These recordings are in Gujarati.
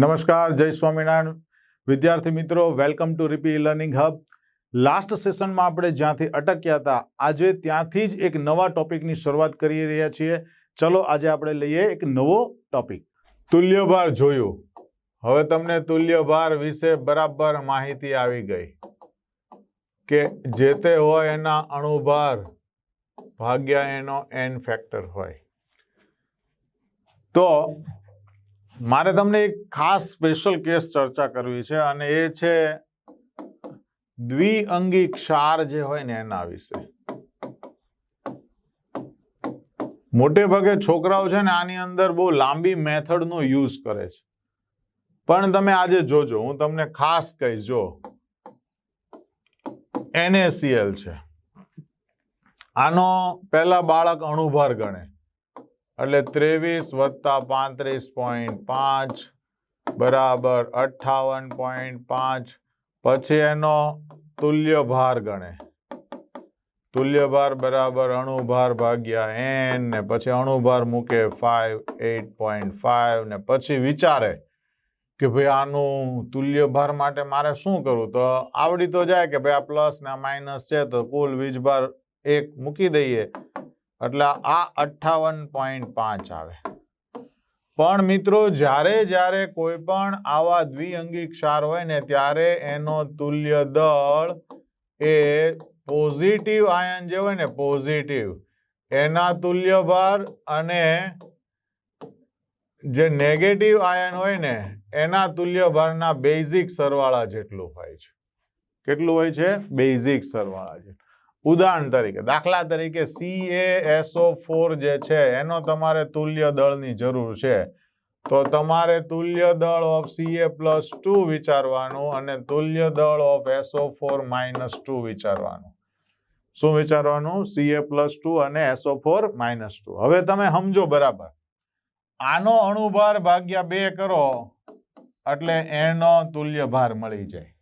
નમસ્કાર, જય સ્વામિનારાયણ. વિદ્યાર્થી મિત્રો વેલકમ ટુ રીપી લર્નિંગ હબ લાસ્ટ સેશનમાં આપણે જ્યાંથી અટક્યા હતા, આજે ત્યાંથી જ એક નવા ટોપિકની શરૂઆત કરી રહ્યા છીએ. ચલો, આજે આપણે લઈએ એક નવો ટોપિક તુલ્યભાર જોયું. હવે તમને તુલ્યભાર વિશે બરાબર માહિતી આવી ગઈ કે જે તે હોય એના અણુભાર ભાગ્યા એનો એન ફેક્ટર હોય. તો મારે તમને એક ખાસ સ્પેશિયલ કેસ ચર્ચા કરવી છે અને એ છે દ્વિઅંગી ક્ષાર જે હોય ને એના વિશે. મોટે ભાગે છોકરાઓ છે ને આની અંદર બહુ લાંબી મેથડનો યુઝ કરે છે. પણ તમે આજે જોજો, હું તમને ખાસ કહીશ, જો. એનએસીએલ છે. આનો પહેલા બાળક અણુભાર ગણે. એટલે ત્રેવીસ વત્તા પાંત્રીસ પોઈન્ટ પાંચ બરાબર અઠ્ઠાવન પોઈન્ટ પાંચ. પછી એનો તુલ્ય ભાર ગણે. તુલ્ય ભાર બરાબર અણુભાર ભાગ્યા એન ને પછી અણુભાર મૂકે ફાઈવ એટ પોઈન્ટ ફાઈવ ને પછી વિચારે કે ભાઈ આનું તુલ્ય ભાર માટે મારે શું કરવું? તો આવડી તો જાય કે ભાઈ આ પ્લસ ને આ માઇનસ છે તો કુલ વીજભાર એક મૂકી દઈએ. એટલે આ અઠ્ઠાવન પોઈન્ટ પાંચ આવે. પણ મિત્રો, જ્યારે જ્યારે કોઈ પણ આવા દ્વિઅંગી ક્ષાર હોય ને, ત્યારે એનો તુલ્ય દળ એ પોઝિટિવ આયન જે હોય ને, પોઝિટિવ, એના તુલ્ય ભાર અને જે નેગેટિવ આયન હોય ને, એના તુલ્ય ભારના બેઝિક સરવાળા જેટલું હોય છે. કેટલું હોય છે? બેઝિક સરવાળા જેટલું. ઉદાહરણ તરીકે, દાખલા તરીકે CaSO4 ફોર જે છે, એનો તમારે તુલ્ય દળની જરૂર છે. તો તમારે તુલ્ય દળ ઓફ સીએ પ્લસ ટુ વિચારવાનું અને તુલ્ય દળ of SO four minus two વિચારવાનું. શું વિચારવાનું? Ca પ્લસ ટુ અને એસઓ ફોર માઇનસ ટુ હવે તમે સમજો બરાબર. આનો અણુભાર ભાગ્યા બે કરો, એટલે એનો તુલ્ય ભાર મળી જાય.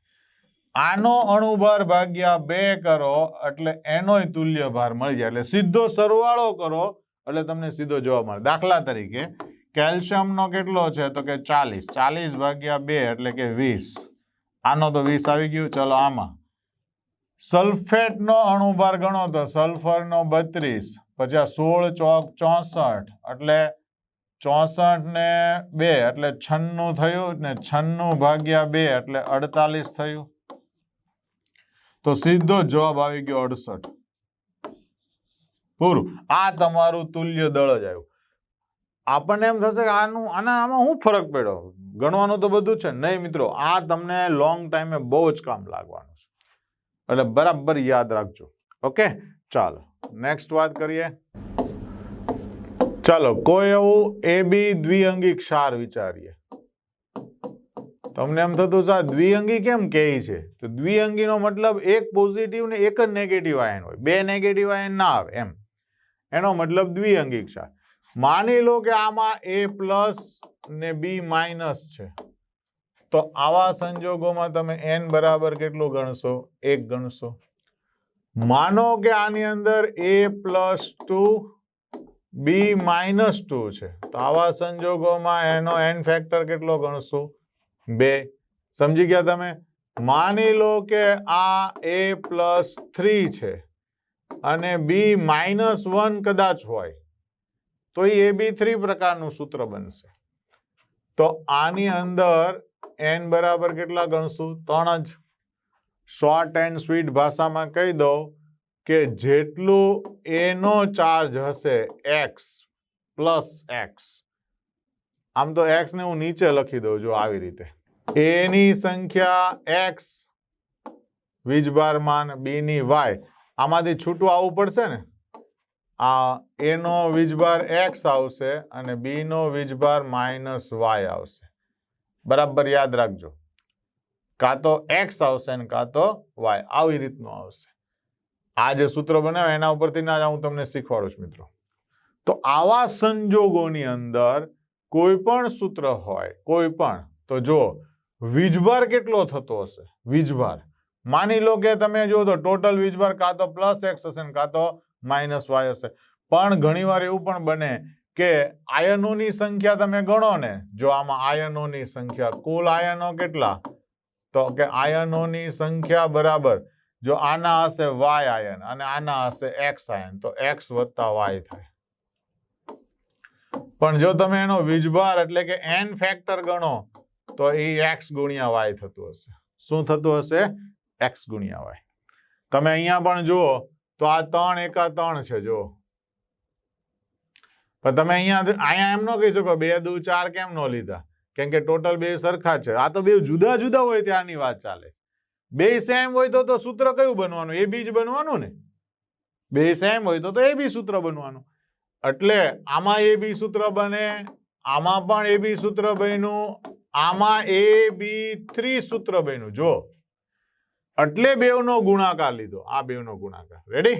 આનો અણુભાર ભાગ્યા બે કરો એટલે એનોય તુલ્ય ભાર મળી જાય. એટલે સીધો સરવાળો કરો એટલે તમને સીધો જોવા મળે. દાખલા તરીકે કેલ્શિયમનો કેટલો છે? તો કે ચાલીસ. ચાલીસ ભાગ્યા બે એટલે કે વીસ. આનો તો વીસ આવી ગયું. ચલો આમાં. સલ્ફેટનો અણુભાર ગણો તો સલ્ફરનો બત્રીસ, પછી આ સોળ ચોક ચોસઠ એટલે ચોસઠ ને બે એટલે છન્નું થયું ને છન્નું ભાગ્યા બે એટલે અડતાલીસ થયું. તો સીધો જવાબ આવી ગયો અડસઠ. પૂરું. આ તમારું તુલ્ય દળ જ આવ્યું. આપણને એમ થશે કે આનું, આના, આમાં શું ફરક પડ્યો? ગણવાનું તો બધું છે. નહીં મિત્રો, આ તમને લોંગ ટાઈમે બહુ જ કામ લાગવાનું છે. એટલે બરાબર યાદ રાખજો. ઓકે? ચાલો. નેક્સ્ટ વાત કરીએ. ચાલો, કોઈ એવું એ બી દ્વિઅંગી ક્ષાર વિચારીએ. તમને એમ થતું છે, આ દ્વિઅંગી કેમ કહે છે? તો દ્વિઅંગીનો મતલબ એક પોઝિટિવ ને એક જ નેગેટિવ આયન હોય. બે નેગેટિવ આયન ના આવે, એમ. એનો મતલબ દ્વિઅંગી ક્ષાર માની લો કે આમાં એ પ્લસ ને બી માઇનસ છે. તો આવા સંજોગોમાં તમે એન બરાબર કેટલું ગણશો? એક ગણશો. માનો કે આની અંદર A plus two B minus two છે. તો આવા સંજોગોમાં એનો એન ફેક્ટર કેટલો ગણશું? બે. સમજી ગયા તમે? માની લો કે આ એ પ્લસ થ્રી છે અને બી માઇનસ વન કદાચ હોય, તો એ બી થ્રી પ્રકારનું સૂત્ર બનશે. તો આની અંદર એન બરાબર કેટલા ગણશું? ત્રણ જ. શોર્ટ એન્ડ સ્વીટ ભાષામાં કહી દઉં કે જેટલું એનો ચાર્જ હશે એક્સ પ્લસ એક્સ આમ તો એક્સને હું નીચે લખી દઉં જો આવી રીતે. એની સંખ્યા એક્સ વીજભારમાન બી ની વાય. આમાંથી છૂટું આવવું પડશે ને? આ એનો વીજભાર એક્સ આવશે અને બીનો વીજભાર માઇનસ વાય આવશે. બરાબર યાદ રાખજો. કાં તો એક્સ આવશે ને કાં તો વાય. આવી રીતનું આવશે. આ જે સૂત્ર બનાવે એના ઉપરથી ના હું તમને શીખવાડું છું મિત્રો. તો આવા સંજોગોની અંદર કોઈ પણ સૂત્ર હોય, કોઈ પણ, તો જો વીજભાર કેટલો થતો હશે? વીજભાર. માની લો કે તમે જો તો ટોટલ વીજભાર કાં તો પ્લસ એક્સ હશે ને કાં તો માઇનસ વાય હશે. પણ ઘણીવાર એવું પણ બને કે આયનોની સંખ્યા તમે ગણો ને, જો આમાં આયનોની સંખ્યા, કુલ આયનો કેટલા? તો કે આયનોની સંખ્યા બરાબર, જો આના હશે વાય આયન અને આના હશે એક્સ આયન, તો એક્સ વત્તા વાય થાય. પણ જો તમે એનો વીજભાર એટલે કે એન ફેક્ટર ગણો તો એ એક્સ ગુણ્યા વાય થતું હશે. શું થતું હશે? એક્સ ગુણ્યા વાય તમે અહીંયા પણ જુઓ, તો આ ત્રણ એકા ત્રણ છે જો પણ તમે અહીંયા અહીંયા એમ ન કહી શકો, બે, દુ, ચાર કેમ ન લીધા? કેમ કે ટોટલ બે સરખા છે. આ તો બે જુદા જુદા હોય ત્યાંની વાત ચાલે બે સેમ હોય તો તો સૂત્ર કયું બનવાનું? એ બી જ બનવાનું ને? બે સેમ હોય તો તો એ બી સૂત્ર બનવાનું. એટલે આમાં એ બી સૂત્ર બને, આમાં પણ એ બી સૂત્ર બન્યું આમાં એ બી થ્રી સૂત્ર બન્યું. જો એટલે બેવનો ગુણાકાર લીધો. આ બેવનો ગુણાકાર. રેડી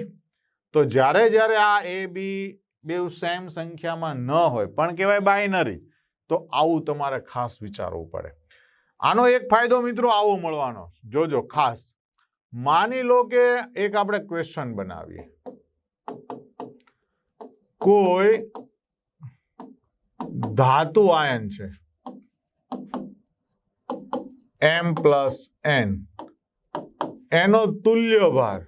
તો જ્યારે જ્યારે આ એ બી બેવ સેમ સંખ્યામાં ન હોય, પણ કહેવાય બાયનરી તો આવું તમારે ખાસ વિચારવું પડે. આનો એક ફાયદો મિત્રો આવો મળવાનો. જોજો, ખાસ. માની લો કે એક આપણે ક્વેશ્ચન બનાવીએ. કોઈ ધાતુ આયન છે. એમ પ્લસ એન એનો તુલ્ય ભાર.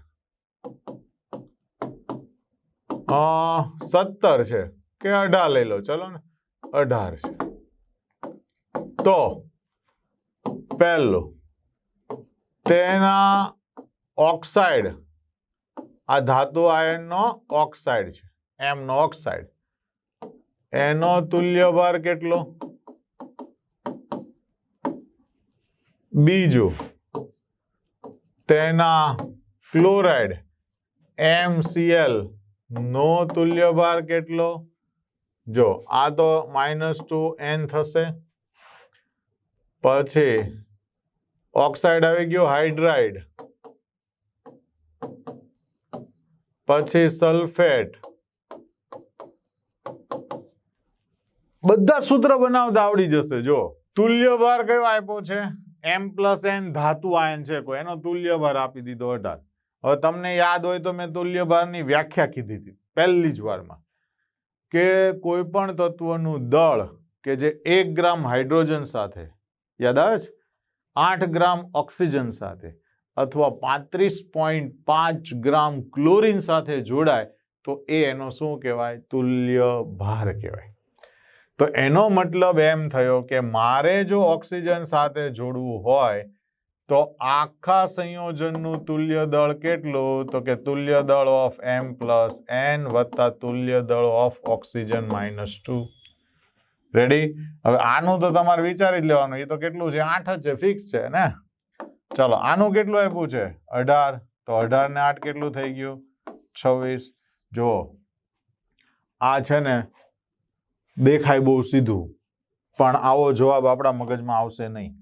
સત્તર છે. કે અઢાર લઈ લો. ચલો ને. અઢાર છે. તો, પહેલું. તેના ઓક્સાઇડ. આ ધાતુ આયનનો ઓક્સાઇડ છે. એમનો ઓક્સાઇડ. એનો તુલ્ય ભાર કેટલો? બીજું, તેના ક્લોરાઇડ MCl નો તુલ્ય ભાર કેટલો? જો, આ તો માઇનસ ટુ એન થશે. પછી, ઓક્સાઇડ આવી ગયો, હાઇડ્રાઇડ. પછી, સલ્ફેટ. બધા સૂત્ર બનાવતા આવડી જશે, જો. તુલ્ય ભાર કયો આપ્યો છે? એમ પ્લસ એન ધાતુ આયન છે કોઈ, એનો તુલ્યભાર આપી દીધો અઢાર. હવે તમને યાદ હોય તો મેં તુલ્યભારની વ્યાખ્યા કીધી હતી, પહેલી જ વારમાં, કે કોઈ પણ તત્વનું દળ કે જે એક ગ્રામ હાઇડ્રોજન સાથે, યાદ આવે છે? આઠ ગ્રામ ઓક્સિજન સાથે અથવા પાંત્રીસ પોઈન્ટ પાંચ ગ્રામ ક્લોરિન સાથે જોડાય, તો એ એનો શું કહેવાય? તુલ્ય ભાર કહેવાય. તો એનો મતલબ એમ થયો કે મારે જો ઓક્સિજન સાથે જોડવું હોય, તો આખા સંયોજનનું તુલ્ય દળ કેટલું? તો કે તુલ્ય દળ ઓફ એમ પ્લસ એન વત્તા તુલ્ય દળ of oxygen minus two. Ready હવે આનું તો તમારે વિચારી જ લેવાનું. એ તો કેટલું છે? આઠ જ છે. ફિક્સ છે, ને? ચલો, આનું કેટલું આપ્યું છે? અઢાર. તો અઢાર ને આઠ કેટલું થઈ ગયું? છવ્વીસ. જુઓ. આ છે ને દેખાય બહુ સીધું, પણ આવો જવાબ આપણા મગજમાં આવશે નહીં.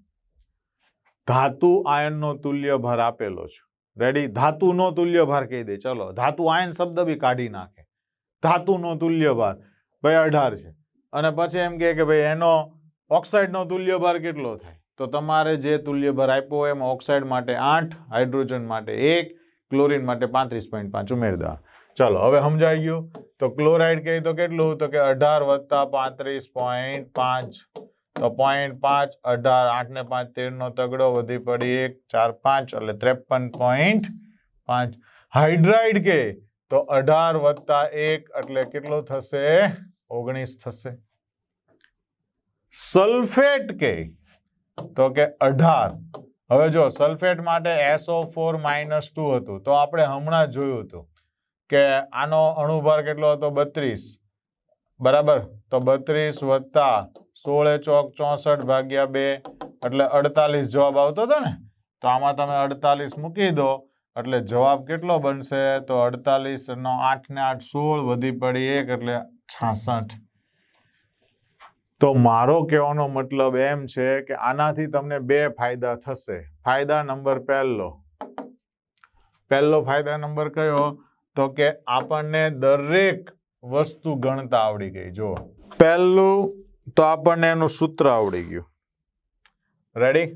ધાતુ આયનનો તુલ્ય ભાર આપેલો છે. રેડી ધાતુનો તુલ્ય ભાર કહી દે. ચલો, ધાતુ આયન શબ્દ બી કાઢી નાખે. ધાતુનો તુલ્ય ભાર ભાઈ, અઢાર છે. અને પછી એમ કહે કે ભાઈ, એનો ઓક્સાઇડનો તુલ્ય ભાર કેટલો થાય? તો તમારે જે તુલ્ય ભાર આપ્યો એમાં ઓક્સાઇડ માટે આઠ, હાઇડ્રોજન માટે એક, ક્લોરીન માટે પાંત્રીસ પોઈન્ટ પાંચ. ઉમેરી દેવા ચાલો, હવે સમજાઈ ગયું? તો ક્લોરાઇડ કહી તો કેટલું? તો કે અઢાર વત્તા પાંત્રીસ પોઈન્ટ પાંચ. તો પોઈન્ટ પાંચ, અઢાર, આઠ ને પાંચ, તેર નો તગડો વધી પડી એક, ચાર, પાંચ, એટલે ત્રેપન પોઈન્ટ પાંચ. હાઇડ્રાઇડ કે? તો અઢાર વત્તા એક, એટલે કેટલો થશે? ઓગણીસ થશે. સલ્ફેટ કે? તો કે અઢાર. હવે જો, સલ્ફેટ માટે એસઓ ફોર માઇનસ ટુ હતું. તો આપણે હમણાં જોયું હતું. કે આનો અણુભાર કેટલો હતો? બત્રીસ. બરાબર? તો બત્રીસ વત્તા સોળે ચોક ચોસઠ ભાગ્યા બે, એટલે અડતાલીસ જવાબ આવતો હતો ને? તો આમાં તમે અડતાલીસ મૂકી દો, એટલે જવાબ કેટલો બનશે? તો અડતાલીસ નો આઠ ને આઠ સોળ વધી પડી એક, એટલે છાસઠ. તો મારો કહેવાનો મતલબ એમ છે કે આનાથી તમને બે ફાયદા થશે. ફાયદા નંબર પહેલો. પહેલો ફાયદા નંબર કયો? તો કે આપણને દરેક વસ્તુ ગણતા આવડી ગઈ. જો પહેલું તો આપણને એનું સૂત્ર આવડી ગયું. રેડી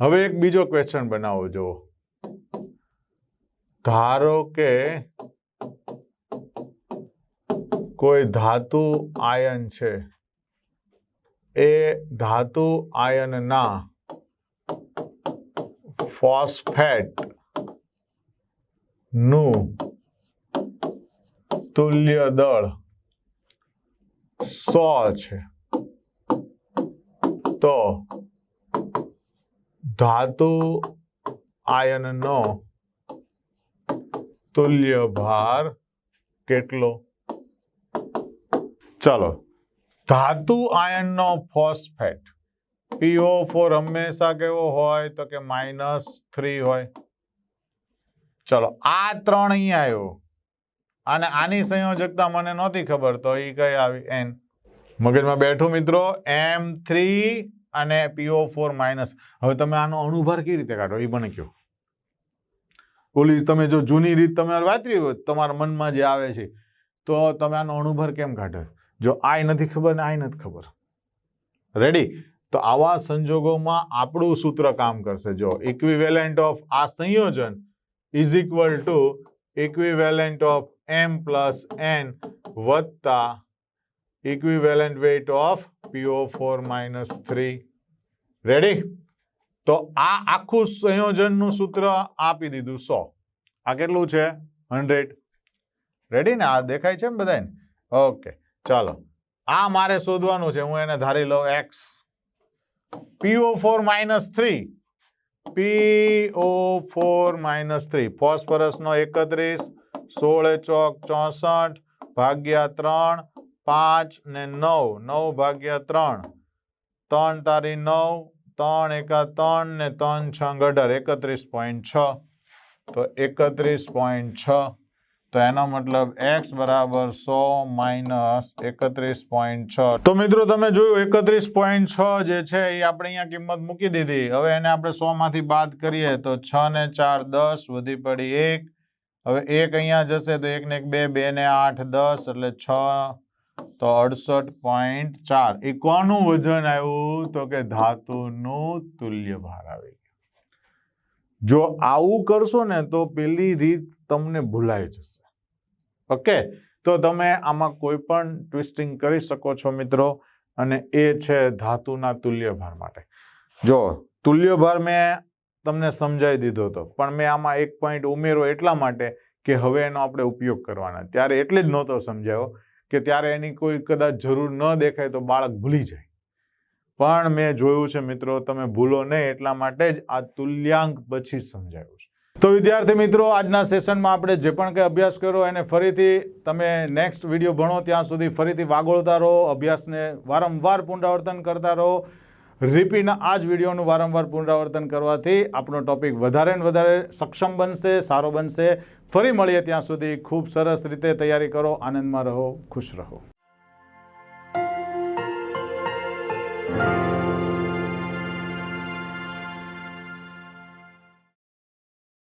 હવે એક બીજો ક્વેશ્ચન બનાવો જો ધારો કે કોઈ ધાતુ આયન છે. એ ધાતુ આયનના ફોસ્ફેટ નું. તુલ્ય દળ. સો છે. તો ધાતુ આયનનો તુલ્ય ભાર કેટલો? ચલો. ધાતુ આયનનો ફોસ્ફેટ. પીઓ ફોર હંમેશા કેવો હોય તો કે માઇનસ થ્રી હોય? ચલો, આ ત્રણ અહીંયા આવ્યો અને આની સંયોજકતા મને નહોતી ખબર, તો એ કઈ આવી? એન મગજમાં બેઠું મિત્રો એમ થ્રી અને પીઓ ફોર માઇનસ હવે તમે આનો અણુભાર કેવી રીતે કાઢો? એ મને કહો. ઓલી તમે જો જૂની રીત તમે વાંચવી હોય, તમારા મનમાં જે આવે છે, તો તમે આનો અણુભાર કેમ કાઢો? જો આય નથી ખબર ને આય નથી ખબર. રેડી તો આવા સંજોગોમાં આપણું સૂત્ર કામ કરશે. જો ઇક્વિવેલેન્ટ ઓફ આ સંયોજન is equal to equivalent of M plus N વત્તા equivalent weight of P O four minus three ready તો આ આખું સંયોજનનું સૂત્ર આપી દીધું સો. આ કેટલું છે? હંડ્રેડ. રેડી ને? આ દેખાય છે ને બધાને ઓકે, ચાલો. આ મારે શોધવાનું છે. હું એને ધારી લઉં X P O four minus three P O four minus three ફોસ્ફરસનો એકત્રીસ, સોળ ચોક ચોસઠ, ભાગ્યા ત્રણ, પાંચ ને નવ. નવ ભાગ્યા ત્રણ. ત્રણ તારી નવ, ત્રણ એકા ત્રણ ને ત્રણ છ અઢાર. એકત્રીસ પોઈન્ટ છ. તો એકત્રીસ પોઈન્ટ છ. તો એનો મતલબ એક્સ બરાબર સો માઇનસ એકત્રીસ પોઈન્ટ છ. તો મિત્રો તમે જોયું એકત્રીસ પોઈન્ટ છ જે છે એ આપણે અહીંયા કિંમત મૂકી દીધી. હવે એને આપણે સો માંથી બાદ કરીએ તો છ ને ચાર દસ વધી પડી એક. હવે એક અહીંયા જશે તો એક ને એક બે બે ને આઠ દસ એટલે છ, તો અડસઠ પોઈન્ટ ચાર. એ કોનું વજન આવ્યું? તો કે ધાતુનું તુલ્ય ભાર આવી ગયું. જો આવું કરશો ને તો પેલી રીત તમને ભૂલાઈ જશે. ઓકે? તો તમે આમાં કોઈ પણ ટ્વિસ્ટિંગ કરી શકો છો મિત્રો, અને એ છે ધાતુના તુલ્યભાર માટે. જો, તુલ્યભાર મેં તમને સમજાવી દીધો હતો પણ મેં આમાં એક પોઈન્ટ ઉમેરો એટલા માટે કે હવે એનો આપણે ઉપયોગ કરવાના. ત્યારે એટલે જ નહોતો સમજાયો કે ત્યારે એની કોઈ કદાચ જરૂર ન દેખાય તો બાળક ભૂલી જાય. પણ મેં જોયું છે મિત્રો, તમે ભૂલો નહીં એટલા માટે જ આ તુલ્યાંક પછી સમજાયું છે. તો વિદ્યાર્થી મિત્રો, આજના સેશનમાં આપણે જે પણ કંઈ અભ્યાસ કર્યો એને ફરીથી તમે નેક્સ્ટ વીડિયો ભણો, ત્યાં સુધી ફરીથી વાગોળતા રહો, અભ્યાસને વારંવાર પુનરાવર્તન કરતા રહો. રિપીના આ જ વિડીયોનું વારંવાર પુનરાવર્તન કરવાથી આપણો ટોપિક વધારે ને વધારે સક્ષમ બનશે, સારો બનશે. ફરી મળીએ ત્યાં સુધી. ખૂબ સરસ રીતે તૈયારી કરો, આનંદમાં રહો, ખુશ રહો.